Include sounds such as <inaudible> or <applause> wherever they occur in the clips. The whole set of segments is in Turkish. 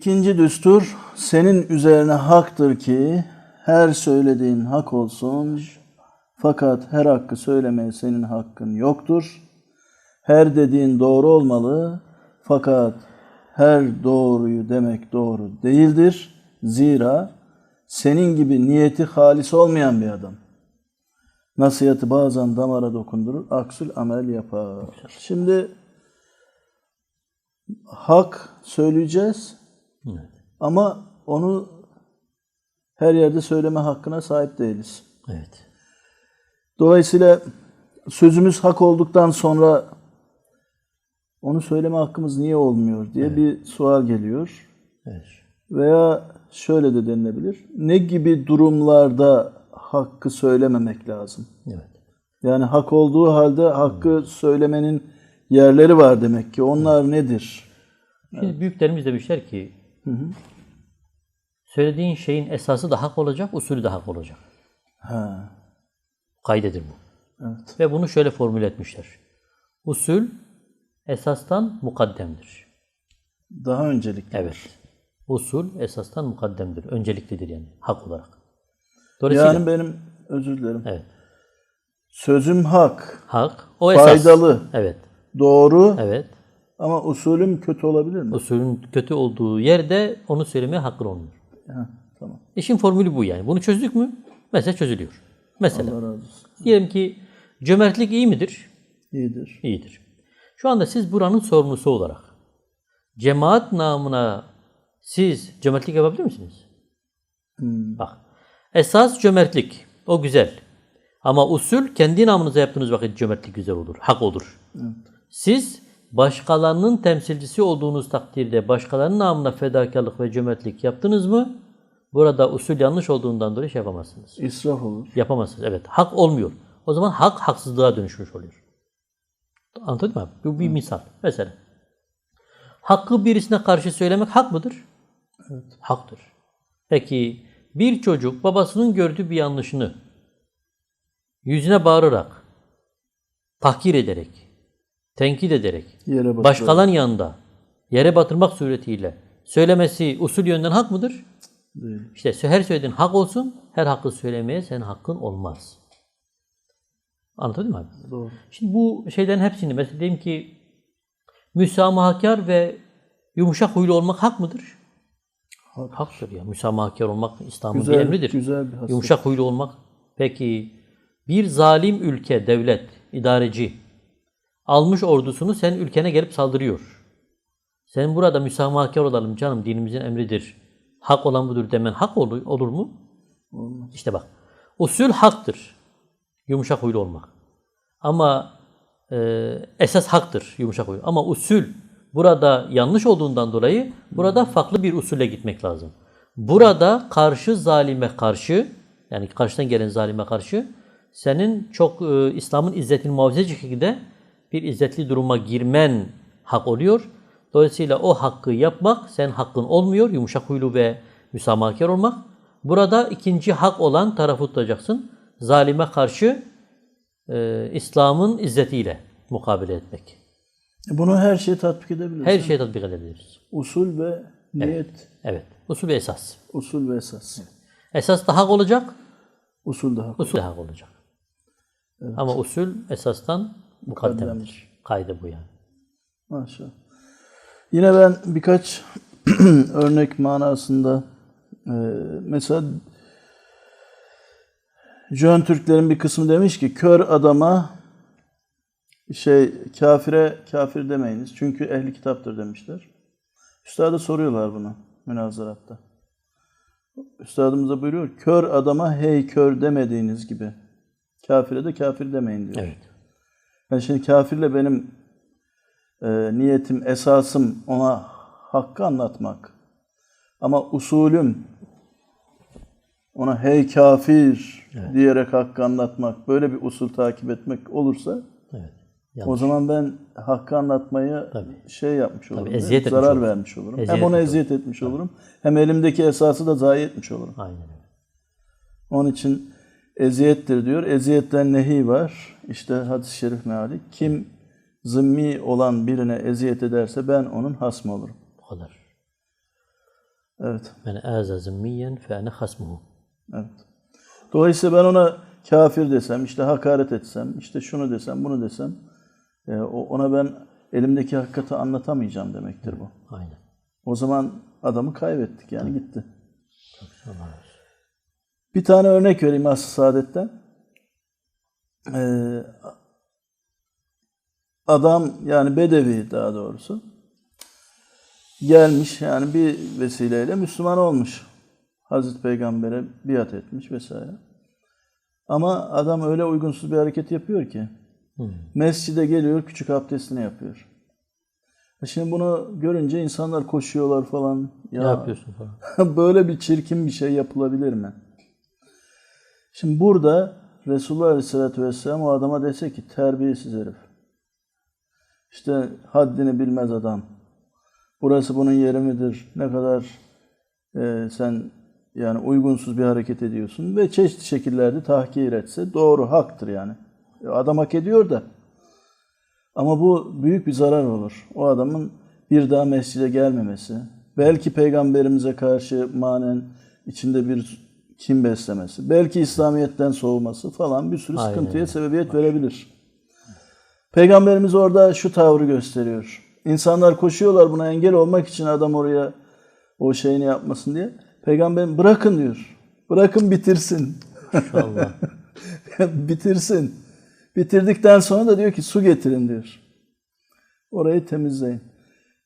İkinci düstur senin üzerine haktır ki her söylediğin hak olsun fakat her hakkı söylemeye senin hakkın yoktur. Her dediğin doğru olmalı fakat her doğruyu demek doğru değildir. Zira senin gibi niyeti halis olmayan bir adam. Nasihatı bazen damara dokundurur, aksül amel yapar. Şimdi hak söyleyeceğiz Evet. ama onu her yerde söyleme hakkına sahip değiliz. Evet. Dolayısıyla sözümüz hak olduktan sonra onu söyleme hakkımız niye olmuyor diye bir sual geliyor. Evet. Veya şöyle de denilebilir. Ne gibi durumlarda hakkı söylememek lazım? Evet. Yani hak olduğu halde hakkı söylemenin yerleri var demek ki. Onlar nedir? Şimdi büyüklerimiz demişler ki söylediğin şeyin esası da hak olacak, usulü de hak olacak. Ha, Kaydedir bu. evet. Ve bunu şöyle formüle etmişler. Usul esastan mukaddemdir. Daha öncelikli. Evet. Usul esastan mukaddemdir. Önceliklidir yani hak olarak. Dolayısıyla Yani benim özür dilerim. evet. Sözüm hak, Hak o esas. faydalı, Evet. doğru Evet. Ama usulüm kötü olabilir mi? Usulün kötü olduğu yerde onu söylemeye hakkın olmuyor. Ha, tamam. İşin formülü bu yani. Bunu çözdük mü? Mesela çözülüyor. Mesela Allah razı olsun. diyelim ki cömertlik iyi midir? İyidir. İyidir. Şu anda siz buranın sorumlusu olarak cemaat namına siz cömertlik yapabilir misiniz? Bak. Esas cömertlik. O güzel. Ama usul kendi namınıza yaptığınız vakit cömertlik güzel olur. Hak olur. Siz başkalarının temsilcisi olduğunuz takdirde başkalarının namına fedakarlık ve cömertlik yaptınız mı? Burada usul yanlış olduğundan dolayı şey yapamazsınız. İsraf olur. Yapamazsınız. Evet. Hak olmuyor. O zaman hak haksızlığa dönüşmüş oluyor. Anladın mı? Bu bir misal. Mesela. Hakkı birisine karşı söylemek hak mıdır? Evet. Haktır. Peki bir çocuk babasının gördüğü bir yanlışını yüzüne bağırarak, tahkir ederek, tenkit ederek, Yere bak. başkalarının yanında yere batırmak suretiyle söylemesi usul yönden hak mıdır? Değil. İşte her söylediğin hak olsun, her hakkı söylemeye senin hakkın olmaz. Anladın mı abi? Doğru. Şimdi bu şeylerin hepsini mesela diyelim ki müsamahakar ve yumuşak huylu olmak hak mıdır? Hak. Haktır ya. Müsamahakar olmak İslam'ın bir emridir. güzel bir hasret. Yumuşak huylu olmak. Peki bir zalim ülke, devlet, idareci almış ordusunu sen ülkene gelip saldırıyor. Sen burada müsamahakar olalım canım dinimizin emridir. Hak olan budur demen hak olur, olur mu? Olmaz. İşte bak. Usul haktır. Yumuşak huylu olmak. Ama e, esas haktır yumuşak huylu. Ama usul burada yanlış olduğundan dolayı burada farklı bir usule gitmek lazım. Burada karşı zalime karşı yani karşıdan gelen zalime karşı senin çok e, İslam'ın izzetini muhafaza edecek şekilde bir izzetli duruma girmen hak oluyor. Dolayısıyla o hakkı yapmak sen hakkın olmuyor. Yumuşak huylu ve müsamahakar olmak. Burada ikinci hak olan tarafı tutacaksın. Zalime karşı e, İslam'ın izzetiyle mukabele etmek. Bunu her şeye tatbik edebiliriz. Her şeye tatbik edebiliriz. Usul ve niyet, Evet. Usul ve esas. usul ve esas. Esas da hak olacak, Usul daha. usul de hak olacak. Ama usul esastan mukaddemdir. Kaydı bu yani. Maşallah. Yine ben birkaç <clears throat> örnek manasında e, mesela Jön Türklerin bir kısmı demiş ki kör adama şey kafire kafir demeyiniz çünkü ehli kitaptır demişler. Üstada soruyorlar bunu münazaratta. Üstadımız da buyuruyor kör adama hey kör demediğiniz gibi kafire de kafir demeyin diyor. Evet. Yani şimdi kafirle benim e, niyetim, esasım ona hakkı anlatmak. Ama usulüm ona hey kafir diyerek hakkı anlatmak, böyle bir usul takip etmek olursa Evet. o zaman ben hakkı anlatmayı Tabii. şey yapmış olurum. mi? eziyet etmiş zarar olursun. vermiş olurum. Eziyet hem ona etmiş eziyet etmiş olurum. Hem elimdeki esası da zayi etmiş olurum. Aynen. Onun için eziyettir diyor. Eziyetten nehi var. İşte hadis-i şerif meali. Kim zımmi olan birine eziyet ederse ben onun hasmı olurum. Bu kadar. Evet. Men aza zimmiyen fe ene hasmuhu. Evet. Dolayısıyla ben ona kafir desem, işte hakaret etsem, işte şunu desem, bunu desem, e, ona ben elimdeki hakikati anlatamayacağım demektir bu. Aynen. O zaman adamı kaybettik yani gitti. Allah razı olsun. Bir tane örnek vereyim Asr-ı Saadet'ten. Ee, adam yani Bedevi daha doğrusu gelmiş yani bir vesileyle Müslüman olmuş. Hazreti Peygamber'e biat etmiş vesaire. Ama adam öyle uygunsuz bir hareket yapıyor ki mescide geliyor küçük abdestini yapıyor. E Şimdi bunu görünce insanlar koşuyorlar falan. Ne yapıyorsun falan. <laughs> Böyle bir çirkin bir şey yapılabilir mi? Şimdi burada Resulullah Aleyhisselatü Vesselam o adama dese ki terbiyesiz herif. İşte haddini bilmez adam. Burası bunun yeri midir? Ne kadar e, sen yani uygunsuz bir hareket ediyorsun ve çeşitli şekillerde tahkir etse doğru haktır yani. E, Adam hak ediyor da. Ama bu büyük bir zarar olur. O adamın bir daha mescide gelmemesi, belki peygamberimize karşı manen içinde bir kim beslemesi, belki İslamiyet'ten soğuması falan bir sürü Aynen sıkıntıya sebebiyet verebilir. Peygamberimiz orada şu tavrı gösteriyor. İnsanlar koşuyorlar buna engel olmak için adam oraya o şeyini yapmasın diye. Peygamberim bırakın diyor. Bırakın bitirsin. İnşallah. <laughs> bitirsin. Bitirdikten sonra da diyor ki su getirin diyor. Orayı temizleyin.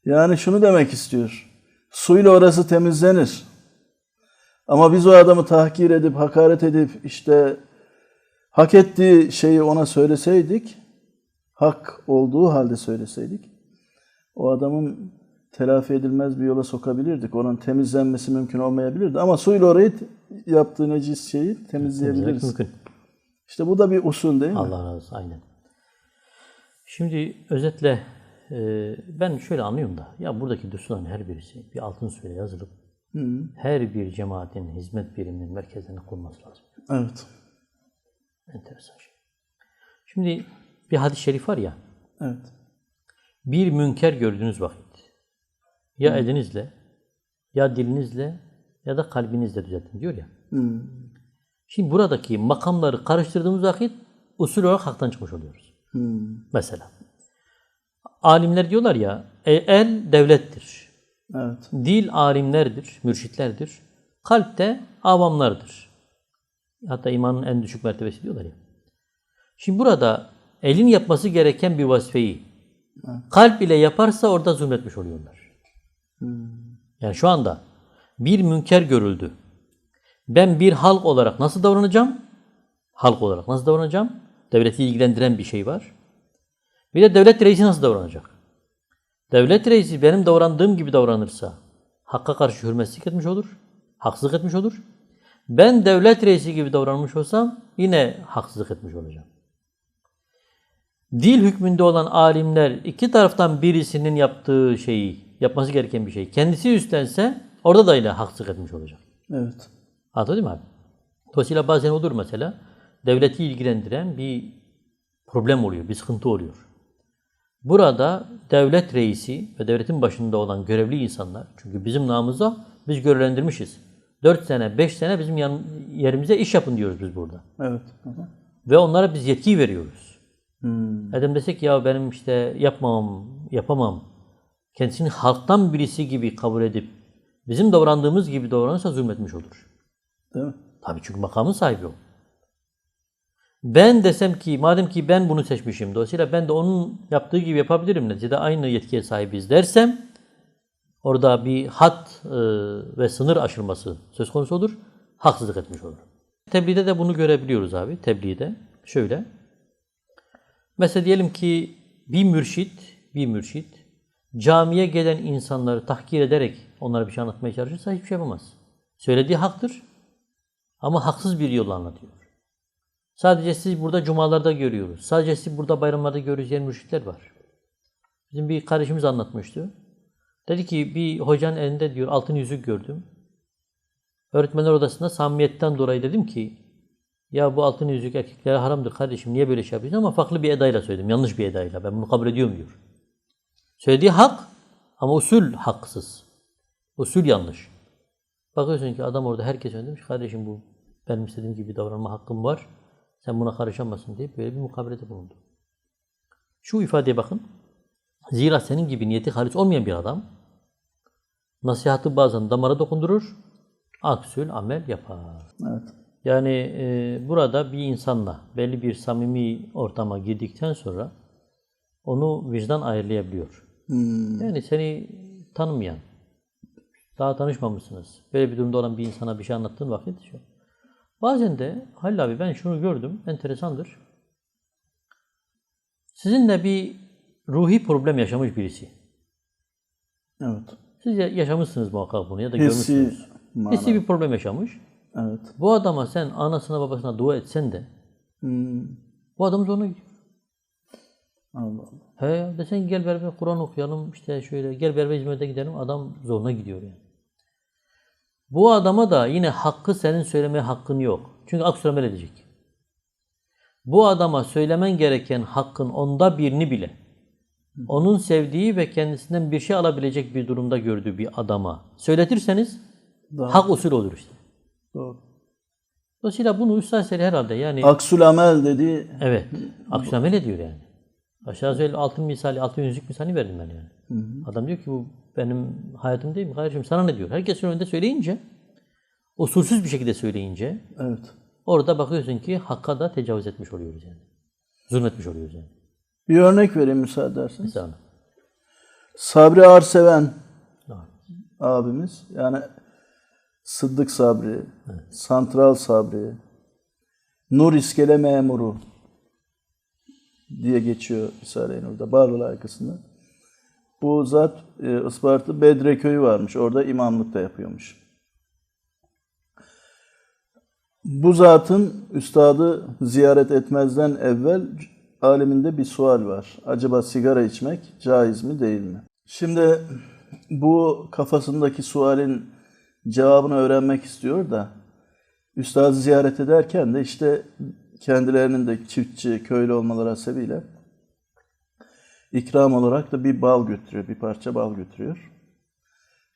Yani şunu demek istiyor. Suyla orası temizlenir. Ama biz o adamı tahkir edip, hakaret edip işte hak ettiği şeyi ona söyleseydik, hak olduğu halde söyleseydik, o adamın telafi edilmez bir yola sokabilirdik. Onun temizlenmesi mümkün olmayabilirdi. Ama suyla orayı yaptığı necis şeyi temizleyebiliriz. mümkün. İşte bu da bir usul değil mi? Allah razı olsun. Aynen. Şimdi özetle ben şöyle anlıyorum da ya buradaki düsturların her birisi bir altın süre yazılıp her bir cemaatin hizmet biriminin merkezine konması lazım. Evet. Enteresan şey. Şimdi bir hadis-i şerif var ya Evet. bir münker gördüğünüz vakit ya elinizle ya dilinizle ya da kalbinizle düzeltin diyor ya. Hmm. Şimdi buradaki makamları karıştırdığımız vakit usul olarak haktan çıkmış oluyoruz. Hmm. Mesela alimler diyorlar ya e- el devlettir. Evet. Dil alimlerdir, mürşitlerdir. Kalp de avamlardır. Hatta imanın en düşük mertebesi diyorlar ya. Şimdi burada elin yapması gereken bir vazifeyi kalp ile yaparsa orada zulmetmiş oluyorlar. Yani şu anda bir münker görüldü. Ben bir halk olarak nasıl davranacağım? Halk olarak nasıl davranacağım? Devleti ilgilendiren bir şey var. Bir de devlet reisi nasıl davranacak? Devlet reisi benim davrandığım gibi davranırsa hakka karşı hürmetsizlik etmiş olur, haksızlık etmiş olur. Ben devlet reisi gibi davranmış olsam yine haksızlık etmiş olacağım. Dil hükmünde olan alimler iki taraftan birisinin yaptığı şeyi, yapması gereken bir şey kendisi üstlense orada da yine haksızlık etmiş olacak. Evet. Anladın mı abi? Dolayısıyla bazen olur mesela devleti ilgilendiren bir problem oluyor, bir sıkıntı oluyor. Burada devlet reisi ve devletin başında olan görevli insanlar, çünkü bizim namımıza biz görevlendirmişiz. 4 sene, 5 sene bizim yan, yerimize iş yapın diyoruz biz burada. Evet. Hı hı. Ve onlara biz yetki veriyoruz. Hmm. Adam desek ya benim işte yapmam, yapamam. Kendisini halktan birisi gibi kabul edip bizim davrandığımız gibi davranırsa zulmetmiş olur. Değil mi? Tabii çünkü makamın sahibi o. Ben desem ki madem ki ben bunu seçmişim dolayısıyla ben de onun yaptığı gibi yapabilirim neticede aynı yetkiye sahibiz dersem orada bir hat e, ve sınır aşılması söz konusu olur. Haksızlık etmiş olur. Tebliğde de bunu görebiliyoruz abi. Tebliğde şöyle. Mesela diyelim ki bir mürşit, bir mürşit camiye gelen insanları tahkir ederek onlara bir şey anlatmaya çalışırsa hiçbir şey yapamaz. Söylediği haktır ama haksız bir yolla anlatıyor. Sadece siz burada cumalarda görüyoruz. Sadece siz burada bayramlarda diyen mürşitler var. Bizim bir kardeşimiz anlatmıştı. Dedi ki bir hocanın elinde diyor altın yüzük gördüm. Öğretmenler odasında samimiyetten dolayı dedim ki ya bu altın yüzük erkeklere haramdır kardeşim niye böyle şey yapıyorsun ama farklı bir edayla söyledim. Yanlış bir edayla. Ben bunu kabul ediyorum diyor. Söylediği hak ama usul haksız. Usul yanlış. Bakıyorsun ki adam orada herkes önünde demiş kardeşim bu benim istediğim gibi davranma hakkım var. Sen buna karışamazsın deyip böyle bir mukabelede bulundu. Şu ifadeye bakın. Zira senin gibi niyeti halis olmayan bir adam nasihatı bazen damara dokundurur, aksül amel yapar. Evet. Yani e, burada bir insanla belli bir samimi ortama girdikten sonra onu vicdan ayarlayabiliyor. Hmm. Yani seni tanımayan, daha tanışmamışsınız. Böyle bir durumda olan bir insana bir şey anlattığın vakit. Bazen de Halil abi ben şunu gördüm, enteresandır. Sizinle bir ruhi problem yaşamış birisi. Evet. Siz ya- yaşamışsınız muhakkak bunu ya da Hissi görmüşsünüz. manada. Hissi bir problem yaşamış. Evet. Bu adama sen anasına babasına dua etsen de Hmm. bu adam zoruna gidiyor. Allah Allah. He desen gel beraber Kur'an okuyalım işte şöyle gel beraber hizmete gidelim adam zoruna gidiyor yani. Bu adama da yine hakkı senin söylemeye hakkın yok. Çünkü aksi amel edecek. Bu adama söylemen gereken hakkın onda birini bile onun sevdiği ve kendisinden bir şey alabilecek bir durumda gördüğü bir adama söyletirseniz Daha hak usul olur işte. doğru. Dolayısıyla bunu Üstad Seri herhalde yani Aksül amel dediği evet aksi amel ediyor yani. Aşağı söyle altın misali, altın yüzük misali verdim ben yani. Adam diyor ki bu benim hayatım değil mi? Kardeşim sana ne diyor? Herkesin önünde söyleyince, usulsüz bir şekilde söyleyince evet. orada bakıyorsun ki hakka da tecavüz etmiş oluyoruz yani. Zulmetmiş oluyoruz yani. Bir örnek vereyim müsaade ederseniz. Mesela. Sabri Arseven Evet. abimiz yani Sıddık Sabri, Santral Sabri, Nur İskele Memuru diye geçiyor Risale-i Nur'da Barlı arkasında. Bu zat e, Isparta Bedre köyü varmış. Orada imamlık da yapıyormuş. Bu zatın üstadı ziyaret etmezden evvel aleminde bir sual var. Acaba sigara içmek caiz mi değil mi? Şimdi bu kafasındaki sualin cevabını öğrenmek istiyor da üstadı ziyaret ederken de işte kendilerinin de çiftçi, köylü olmaları hasebiyle ikram olarak da bir bal götürüyor, bir parça bal götürüyor.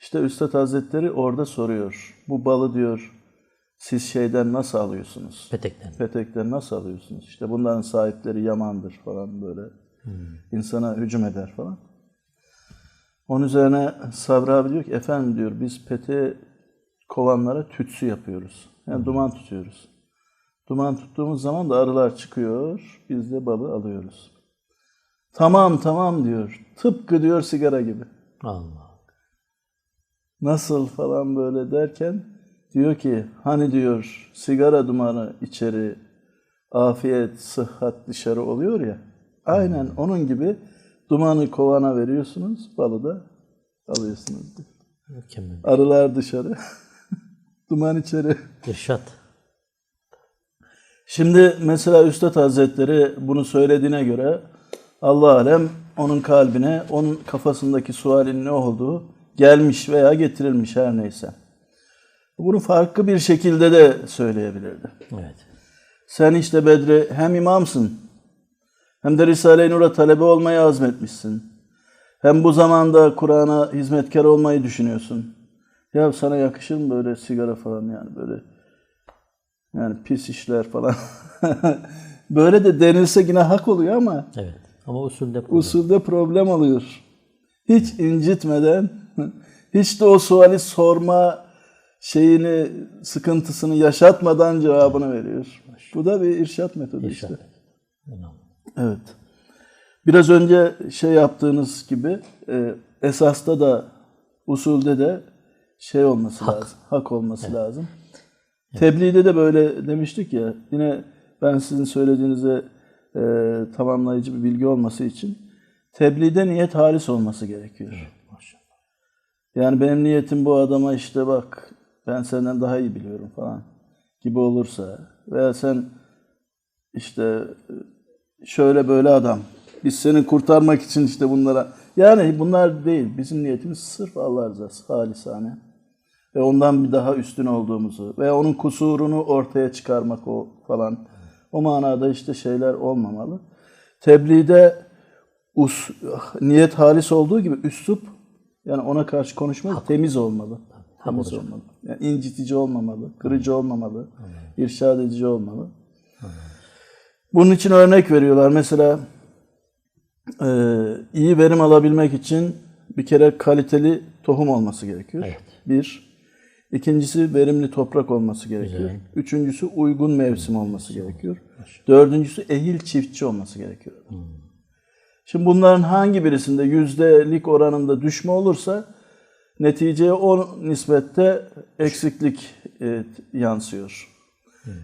İşte Üstad Hazretleri orada soruyor. Bu balı diyor siz şeyden nasıl alıyorsunuz? Petekten. Petekten nasıl alıyorsunuz? İşte bunların sahipleri yamandır falan böyle. insana hücum eder falan. Onun üzerine Sabri abi diyor ki efendim diyor biz peteğe kovanlara tütsü yapıyoruz. Yani duman tutuyoruz. Duman tuttuğumuz zaman da arılar çıkıyor. Biz de balı alıyoruz. Tamam tamam diyor. Tıpkı diyor sigara gibi. Allah. Nasıl falan böyle derken diyor ki hani diyor sigara dumanı içeri afiyet, sıhhat dışarı oluyor ya. Aynen onun gibi dumanı kovana veriyorsunuz, balı da alıyorsunuz. diyor. Mükemmel. Arılar dışarı, <laughs> duman içeri. İrşat. Şimdi mesela Üstad Hazretleri bunu söylediğine göre Allah alem onun kalbine, onun kafasındaki sualin ne olduğu gelmiş veya getirilmiş her neyse. Bunu farklı bir şekilde de söyleyebilirdi. Evet. Sen işte Bedri hem imamsın hem de Risale-i Nur'a talebe olmayı azmetmişsin. Hem bu zamanda Kur'an'a hizmetkar olmayı düşünüyorsun. Ya sana yakışır mı böyle sigara falan yani böyle yani pis işler falan. <laughs> böyle de denilse yine hak oluyor ama Evet. Ama usulde problem. usulde problem oluyor. Hiç incitmeden, hiç de o suali sorma şeyini, sıkıntısını yaşatmadan cevabını veriyor. Bu da bir irşat metodu İrşat. işte. Evet. Biraz önce şey yaptığınız gibi e, esasta da usulde de şey olması lazım. Hak olması lazım. Tebliğde de böyle demiştik ya. Yine ben sizin söylediğinize e, tamamlayıcı bir bilgi olması için tebliğde niyet halis olması gerekiyor. Maşallah. Yani benim niyetim bu adama işte bak ben senden daha iyi biliyorum falan gibi olursa veya sen işte şöyle böyle adam biz seni kurtarmak için işte bunlara yani bunlar değil bizim niyetimiz sırf Allah rızası halisane ve ondan bir daha üstün olduğumuzu ve onun kusurunu ortaya çıkarmak o falan o manada işte şeyler olmamalı. Tebliğde us, niyet halis olduğu gibi üslup yani ona karşı konuşmak temiz olmalı. Temiz olmalı. Yani incitici olmamalı, kırıcı olmamalı, irşad edici olmalı. Bunun için örnek veriyorlar. Mesela e, iyi verim alabilmek için bir kere kaliteli tohum olması gerekiyor. Evet. Bir. İkincisi verimli toprak olması gerekiyor. Üçüncüsü uygun mevsim olması gerekiyor. Dördüncüsü ehil çiftçi olması gerekiyor. Şimdi bunların hangi birisinde yüzdelik oranında düşme olursa neticeye o nispette eksiklik e, yansıyor.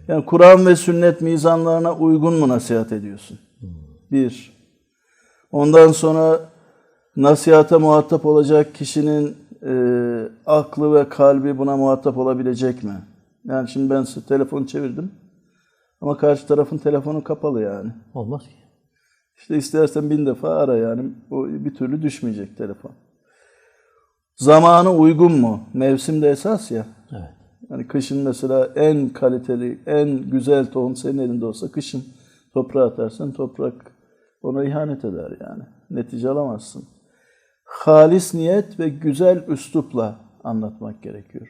Yani Kur'an ve sünnet mizanlarına uygun mu nasihat ediyorsun? Bir. Ondan sonra nasihata muhatap olacak kişinin e, aklı ve kalbi buna muhatap olabilecek mi? Yani şimdi ben size telefon çevirdim ama karşı tarafın telefonu kapalı yani. Olmaz ki. İşte istersen bin defa ara yani. O bir türlü düşmeyecek telefon. Zamanı uygun mu? Mevsim de esas ya. Evet. Yani kışın mesela en kaliteli, en güzel tohum senin elinde olsa kışın toprağa atarsan toprak ona ihanet eder yani. Netice alamazsın. Halis niyet ve güzel üslupla anlatmak gerekiyor.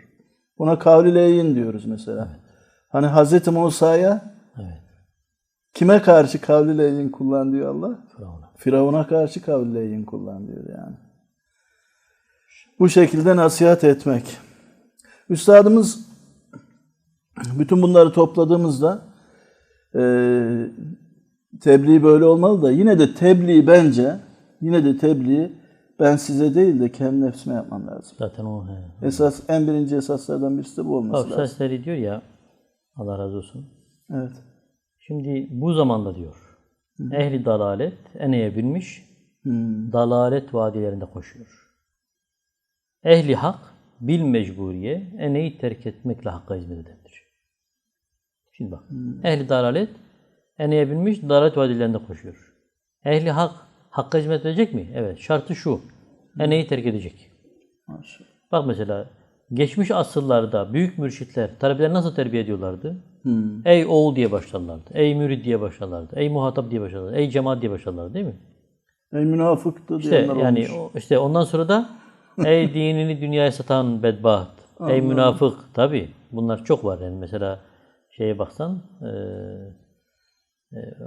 Buna kavli leyin diyoruz mesela. Hani Hz. Musa'ya Evet. kime karşı kavli leyin kullan diyor Allah? Firavun'a. Firavun'a karşı kavli leyin kullan diyor yani. Bu şekilde nasihat etmek. Üstadımız bütün bunları topladığımızda eee tebliğ böyle olmalı da yine de tebliğ bence yine de tebliğ ben size değil de kendi nefsime yapmam lazım. Zaten o he. Esas en birinci esaslardan birisi de bu olması Bak lazım. sesleri diyor ya Allah razı olsun. Evet. Şimdi bu zamanda diyor. Ehli dalalet eneye binmiş Hmm. dalalet vadilerinde koşuyor. Ehli hak bil mecburiye eneyi terk etmekle hakka hizmet edendir. Şimdi bak. Ehli dalalet eneye binmiş dalalet vadilerinde koşuyor. Ehli hak hakka hizmet edecek mi? Evet. Şartı şu. Eneyi terk edecek. Maşallah. Bak mesela geçmiş asırlarda büyük mürşitler talebeleri nasıl terbiye ediyorlardı? Hmm. Ey oğul diye başlarlardı. Ey mürid diye başlarlardı. Ey muhatap diye başlarlardı. Ey cemaat diye başlarlardı değil mi? Ey münafıktı İşte diyenler yani olmuş. o- işte ondan sonra da <laughs> ey dinini dünyaya satan bedbaht. ey münafık. Tabi bunlar çok var yani mesela şeye baksan e,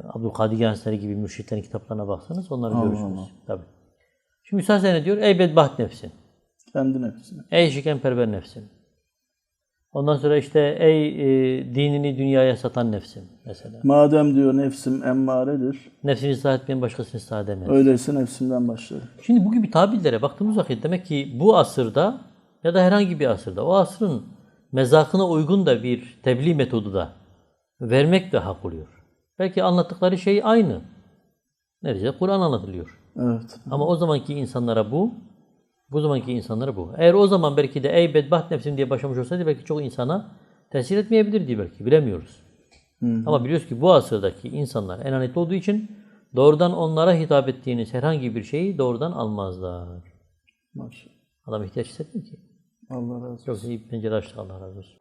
Abdülkadir Yanseri gibi mürşitlerin kitaplarına baksanız onları görürsünüz. Tabi. Şimdi Üstad ne diyor? Ey bedbaht nefsin. Kendi nefsine. Ey şikenperver nefsin. Ondan sonra işte ey e, dinini dünyaya satan nefsin mesela. Madem diyor nefsim emmaredir, Nefsini ıslah etmeyen başkasını ıslah edemez. öyleyse nefsimden başlarım. Şimdi bu gibi tabirlere baktığımız vakit demek ki bu asırda ya da herhangi bir asırda o asrın mezakına uygun da bir tebliğ metodu da vermek de hak oluyor. Belki anlattıkları şey aynı. Neredeyse Kur'an anlatılıyor. Evet. Ama o zamanki insanlara bu, bu zamanki insanlara bu. Eğer o zaman belki de ey bedbaht nefsim diye başlamış olsaydı belki çok insana tesir etmeyebilirdi belki. Bilemiyoruz. Ama biliyoruz ki bu asırdaki insanlar enanetli olduğu için doğrudan onlara hitap ettiğiniz herhangi bir şeyi doğrudan almazlar. Maşallah. Adam ihtiyaç hissetmiyor ki. Allah razı olsun. Yoksa iyi bir pencere açtı Allah razı olsun.